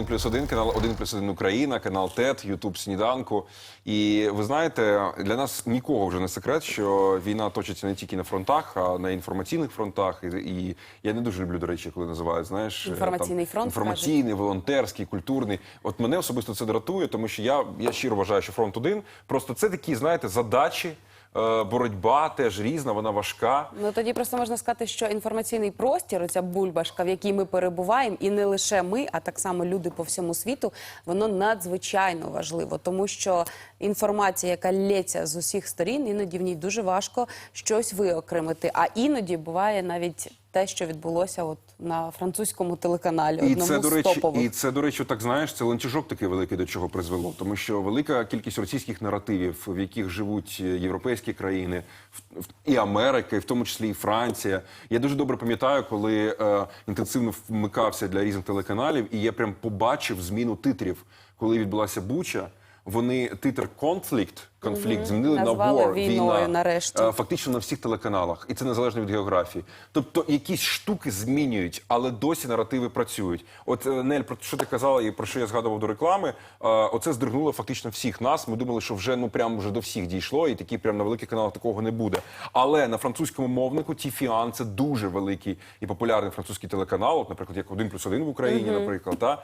1 плюс 1, канал 1 плюс 1 Україна, канал ТЕТ, Ютуб Сніданку. І ви знаєте, для нас нікого вже не секрет, що війна точиться не тільки на фронтах, а на інформаційних фронтах. І, і я не дуже люблю, до речі, коли називають знаєш е, Інформаційний фронт, інформаційний, волонтерський, культурний. От мене особисто це дратує, тому що я, я щиро вважаю, що фронт один. Просто це такі, знаєте, задачі. Е, Боротьба теж різна, вона важка. Ну тоді просто можна сказати, що інформаційний простір, оця бульбашка, в якій ми перебуваємо, і не лише ми, а так само люди по всьому світу, воно надзвичайно важливо, тому що інформація, яка лється з усіх сторін, іноді в ній дуже важко щось виокремити. А іноді буває навіть те, що відбулося от на французькому телеканалі, І одному це, до речі, топових. і це, до речі, так знаєш, це ланцюжок такий великий до чого призвело. Тому що велика кількість російських наративів, в яких живуть е, європейські країни, і Америка, і в тому числі і Франція. Я дуже добре пам'ятаю, коли е, інтенсивно вмикався для різних телеканалів, і я прям побачив зміну титрів, коли відбулася Буча. Вони титр конфлікт, конфлікт змінили на Назвали war, війною війна. нарешті. Е, фактично на всіх телеканалах, і це незалежно від географії. Тобто якісь штуки змінюють, але досі наративи працюють. От е, Нель, про що ти казала і про що я згадував до реклами? е, Оце здригнуло фактично всіх нас. Ми думали, що вже ну прям вже до всіх дійшло, і такі прям на великих каналах такого не буде. Але на французькому мовнику Тіфіан це дуже великий і популярний французький телеканал. От, наприклад, як 1 плюс 1 в Україні, наприклад, та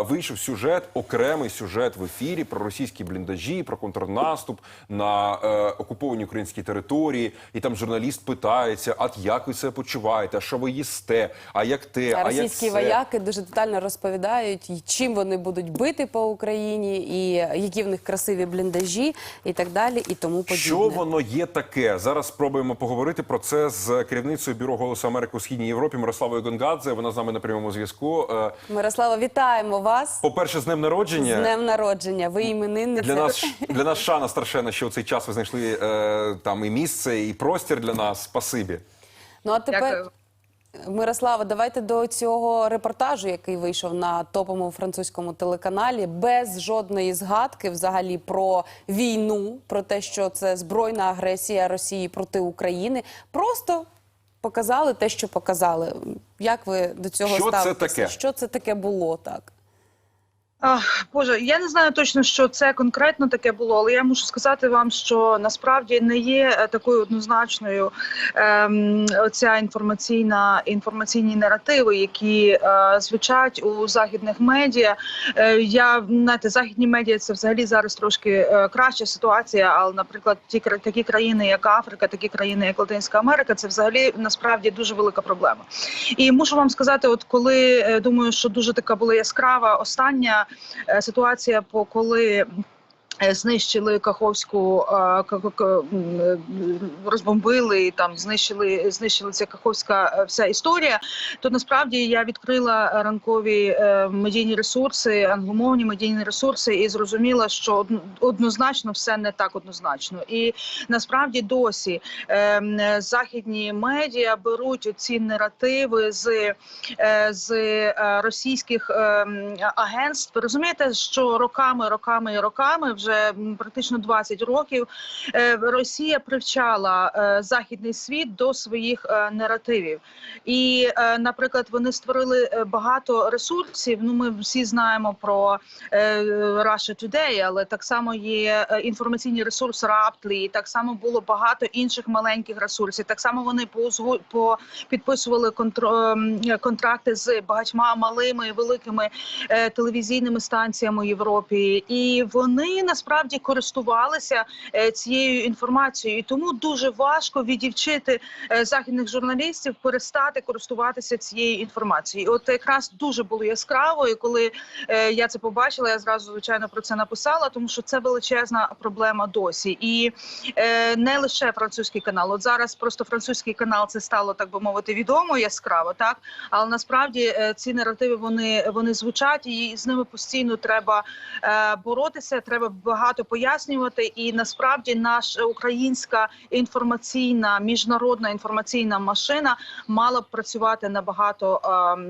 е, вийшов сюжет, окремий сюжет в ефірі про російські бліндажі, про контрнаступ на е, окупованій українській території. І там журналіст питається: а як ви себе почуваєте? А що ви їсте? А як те? А А як російські це? вояки дуже детально розповідають, чим вони будуть бити по Україні, і які в них красиві бліндажі, і так далі, і тому подібне. Що воно є таке? Зараз спробуємо поговорити про це з керівницею бюро Голосу Америки у східній Європі Мирославою Гонгадзе. Вона з нами на прямому зв'язку. Е, Мирослава, вітаємо вас По-перше, з днем з народження. днем народження. Ви іменинниця. Для нас для нас шана страшенна, що у цей час ви знайшли е, там і місце, і простір для нас. Спасибі. Ну а тепер. Дякую. Мирослава, давайте до цього репортажу, який вийшов на топовому французькому телеканалі, без жодної згадки взагалі про війну, про те, що це збройна агресія Росії проти України. Просто показали те, що показали. Як ви до цього Що це таке? Що це таке було так? Боже, я не знаю точно, що це конкретно таке було, але я мушу сказати вам, що насправді не є е, такою однозначною ем, оця інформаційна інформаційні наративи, які е, звучать у західних медіа. Е, я знаєте, західні медіа це взагалі зараз трошки е, краща ситуація. Але, наприклад, ті такі країни, як Африка, такі країни, як Латинська Америка, це взагалі насправді дуже велика проблема. І мушу вам сказати, от коли е, думаю, що дуже така була яскрава остання ситуація, по коли. Е, Знищили Каховську, е, е, розбомбили там, знищили, ця Каховська вся історія. То насправді я відкрила ранкові медійні ресурси, англомовні медійні ресурси, і зрозуміла, що одн- однозначно все не так однозначно. І насправді досі західні медіа беруть ці наративи з, з російських е, агентств. Розумієте, що роками, роками і роками, вже м, практично 20 років, е, Росія привчала е, західний світ до своїх е, наративів. І, наприклад, вони створили багато ресурсів. Ну, ми всі знаємо про Russia Today, але так само є інформаційний ресурс Raptly, так само було багато інших маленьких ресурсів. Так само вони по підписували ем, контракти з багатьма малими і великими телевізійними станціями у Європі, і вони насправді користувалися е, цією інформацією. І тому дуже важко відівчити е, західних журналістів перестати користуватися цією інформацією. От якраз дуже було яскраво, і коли е, я це побачила, я зразу звичайно про це написала, тому що це величезна проблема досі. І не лише французький канал. От зараз просто французький канал це стало так би мовити відомо яскраво, так але насправді ці наративи вони, вони звучать, і з ними постійно треба боротися. Треба багато пояснювати, і насправді наша українська інформаційна міжнародна інформаційна машина мала б працювати набагато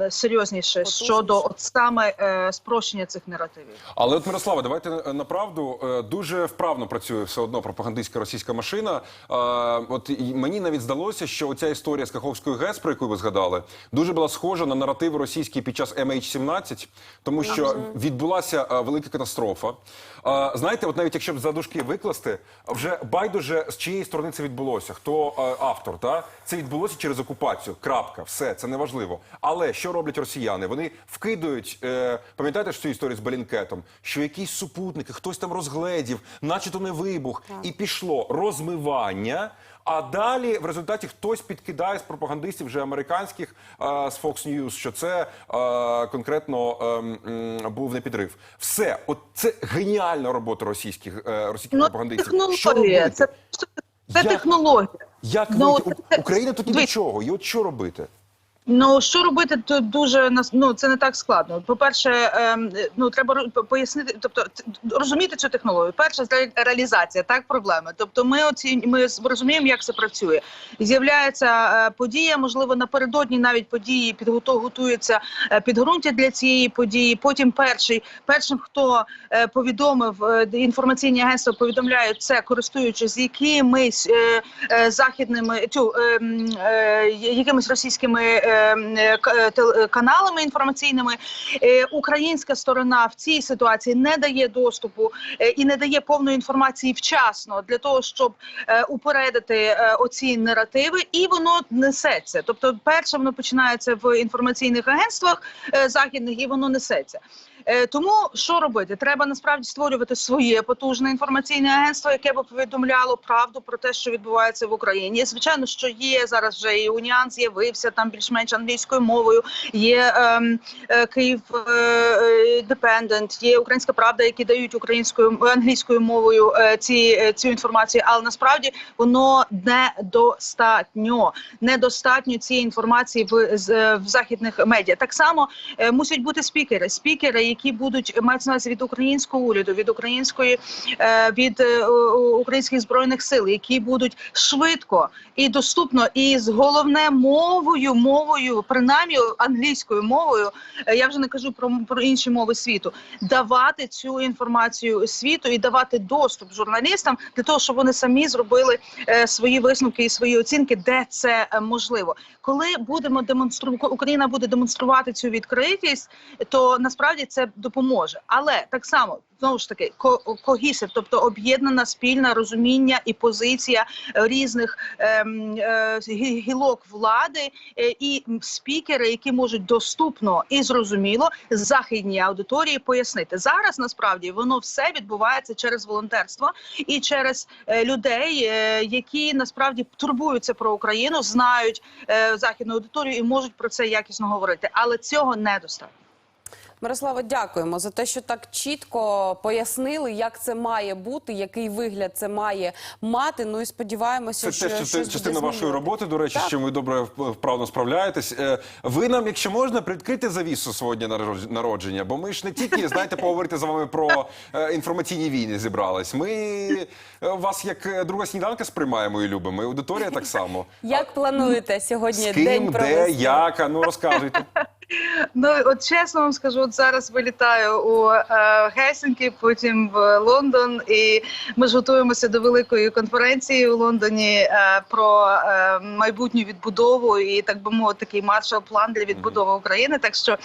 е, серйозніше щодо от саме е, спрощення цих наративів. Але от Мирослава, давайте на- на правду Е, дуже вправно працює все одно пропагандистська російська машина. Е, От мені навіть здалося, що оця історія з Каховською ГЕС, про яку ви згадали, дуже була схожа на наративи російські під час MH17, тому що відбулася велика катастрофа. Е, Знаєте, от навіть якщо б за дужки викласти, вже байдуже з чиєї сторони це відбулося, хто е, автор, та це відбулося через окупацію. Крапка, все це не важливо. Але що роблять росіяни? Вони вкидують, е, пам'ятаєте ж цю історію з Балінкетом, що якісь супутники, хтось там розгледів, наче то не вибух, і пішло розмивання. А далі в результаті хтось підкидає з пропагандистів вже американських е, з Fox News, що це е, конкретно ем, м, був не підрив. Все, от це геніальна робота російських е, російських Ну, пропагандистів. Що технологія, робити? це, це Як? технологія. Як Ну, вийти? це- Україна тут ні до чого. І от що робити? Ну що робити, то дуже ну, це не так складно. По перше, ем, ну треба пояснити, тобто розуміти цю технологію. Перше реалізація, так проблеми. Тобто, ми оці ми розуміємо, як це працює. З'являється е, подія, можливо, напередодні навіть події підготов готується е, підґрунтя для цієї події. Потім перший першим, хто е, повідомив інформаційні агентства, повідомляють це, користуючись якимись західними тю, е, е, якимись російськими е, е, каналами інформаційними. Е, Українська сторона в цій ситуації не дає доступу і не дає повної інформації вчасно для того, щоб упередити оці наративи, і воно несеться. Тобто, перше воно починається в інформаційних агентствах західних, і воно несеться. Е, Тому що робити? Треба насправді створювати своє потужне інформаційне агентство, яке б повідомляло правду про те, що відбувається в Україні. Звичайно, що є зараз вже і Уніан з'явився там більш-менш англійською мовою. Є ем, е, Київ Депендент, є Українська Правда, які дають українською англійською мовою е, ці е, цю інформацію. Але насправді воно недостатньо. Недостатньо цієї інформації в, е, в західних медіа. Так само е, мусять бути спікери, спікери, які будуть мають на увазі від українського уряду, від української е, від е, українських збройних сил, які будуть швидко і доступно, і з головне мовою, мовою, принаймні англійською мовою. е, Я вже не кажу про, про інші мови світу, давати цю інформацію світу і давати доступ журналістам для того, щоб вони самі зробили свої висновки і свої оцінки, де це можливо. Коли будемо демонструвати, Україна буде демонструвати цю відкритість, то насправді це допоможе. Але так само знову ж таки ко- когісив, тобто об'єднана спільна розуміння і позиція е, різних ем, е, гілок влади е, і спікери, які можуть доступно і зрозуміло західній аудиторії пояснити. Зараз насправді воно все відбувається через волонтерство і через е, людей, е, які насправді турбуються про Україну, знають е, західну аудиторію і можуть про це якісно говорити. Але цього недостатньо. Мирослава, дякуємо за те, що так чітко пояснили, як це має бути, який вигляд це має мати. Ну і сподіваємося, Це що щось частина, частина вашої роботи, до речі, Так. що ви добре вправно справляєтесь. Е, Ви нам, якщо можна, прикрити завісу народ- народження, бо ми ж не тільки знаєте, поговорити з вами про е, інформаційні війни зібрались. Ми е, вас як друга сніданка сприймаємо і любимо. І аудиторія так само. Як плануєте сьогодні З ким, день де, як? Ну розказуйте. Ну от чесно вам скажу, от зараз вилітаю у е, Гельсінкі, потім в Лондон, і ми ж готуємося до великої конференції у Лондоні е, про е, майбутню відбудову і так би мовити, такий маршал-план для відбудови України. Так що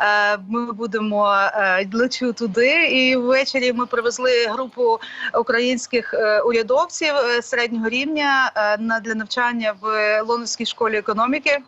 е, ми будемо е, лечу туди. І ввечері ми привезли групу українських е, урядовців е, середнього рівня е, на для навчання в Лондонській школі економіки.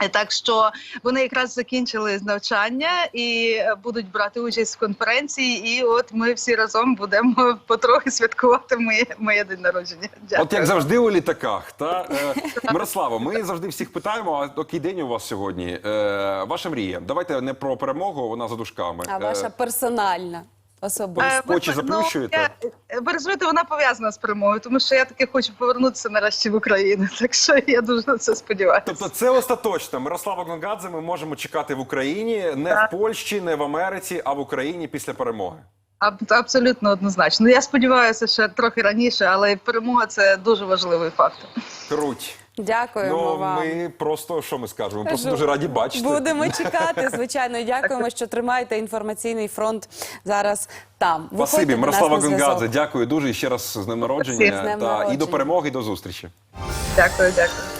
Е, Так що вони якраз закінчили навчання і е, будуть брати участь в конференції. І от ми всі разом будемо потрохи святкувати моє моє день народження. Дякую. От як завжди у літаках. Та е, Мирославо, ми завжди всіх питаємо. А який день у вас сьогодні? Е, ваша мрія. Давайте не про перемогу, вона за душками. А ваша персональна особиста. Е, ви- очі ну, заплющуєте? я- Ви розумієте, вона пов'язана з перемогою, тому що я таки хочу повернутися нарешті в Україну. Так що я дуже на це сподіваюся. Тобто це остаточно. Мирослава Гонгадзе ми можемо чекати в Україні, не в Польщі, не в Америці, а в Україні після перемоги. Аб- Абсолютно однозначно. Ну, Я сподіваюся, ще трохи раніше, але перемога це дуже важливий фактор. Круть. Дякуємо Ну, вам. ми просто що ми скажемо? Ми просто дуже раді бачити. Будемо чекати, звичайно. Дякуємо, що тримаєте інформаційний фронт зараз там. Спасибі, Мирослава. Гонгадзе. Дякую дуже і ще раз з днем народження. Спасибі. З днем Та, і до перемоги, і до зустрічі. Дякую, дякую.